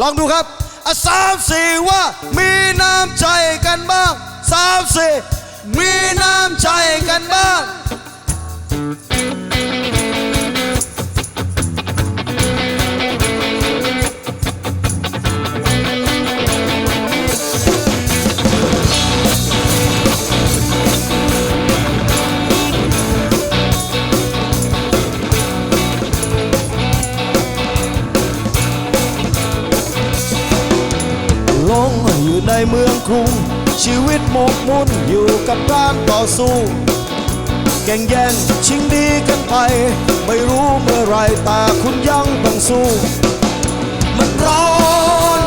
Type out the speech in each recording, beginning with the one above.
ลองดูครับอะสามสี่ว่ามีน้ำใจกันบ้างสามสี่มีน้ำใจกันบ้าง ในเมืองกรุง ชีวิตหมกมุ่นอยู่กับการต่อสู้ แก่งแย่งชิงดีกันไป ไม่รู้เมื่อไรแต่คุณยังต้องสู้มันร้อน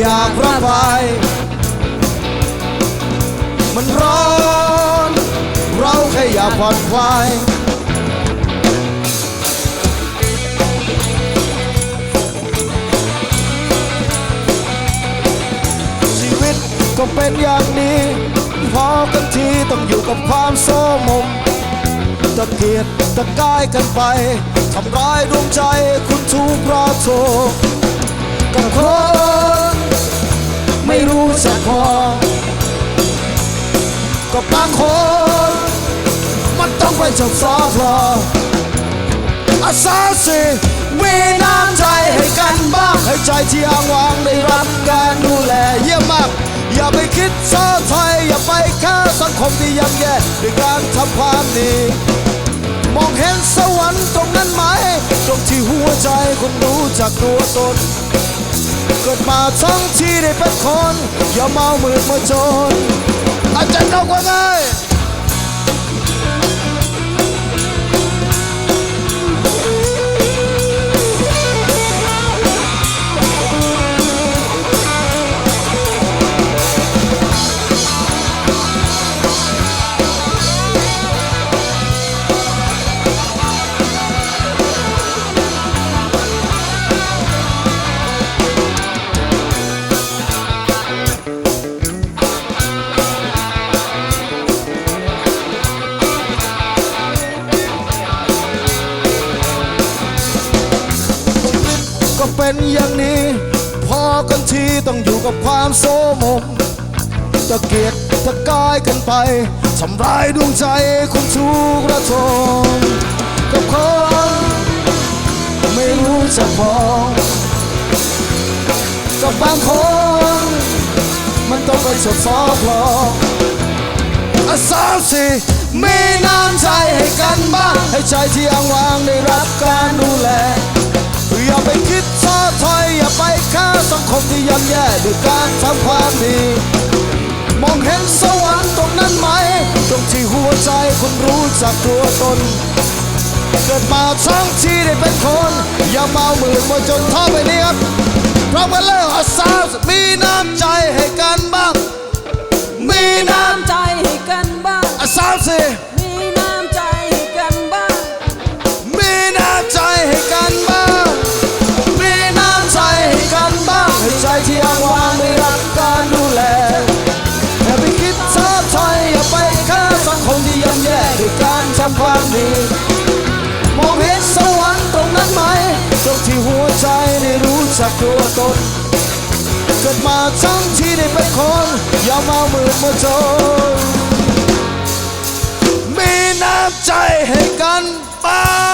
อยากระบายมันร้อน เราแค่อยากผ่อนคลาย ก็เป็นอย่างนี้พอกันทีต้องอยู่กับความโซมมตะเกียกตะกายกันไปทำร้ายดวงใจคุณทุกราโทกับคนไม่รู้จักพอก็บบางคน มันต้องไปจบสอบรออาสาสิมีน้ำใจให้กันบ้างให้ใจที่อ้างว้างได้รับการดูแล อย่าไปคิดซ้อถอยอย่าไปฆ่าสังคมที่ย่ำแย่ด้วยการทำความดี มองเห็นสวรรค์ตรงนั้นไหม ตรงที่หัวใจคนรู้จักตัวตน เกิดมาทั้งที่ได้เป็นคน อย่าเมามืดมาจน เป็นอย่างนี้ พอกันทีต้องอยู่กับความโซมมตะเกียกตะกายกันไปทำร้ายดวงใจคุณทุกระทมกับคนไม่รู้จักพอ กับบางคน มันต้องไปสดสอบรออาสามสี่มีน้ำใจให้กันบ้างให้ใจที่ ย่ำแย่ด้วยการทำความดี มองเห็นสวรรค์ตรงนั้นไหม ตรงที่หัวใจคุณรู้จักตัวตน เกิดมาทั้งที่ได้เป็นคน อย่าเมามือมาจนท้อไปนี้ครับพร้อมกันเลยอาสามีน้ำใจให้กันบ้าง มีน้ำใจให้กันบ้างอาสาสิ รู้จักตัวตนเกิดมาทั้งที่ได้เป็นคนอย่ามามืดมาจนมีน้ำใจให้กันบ้าง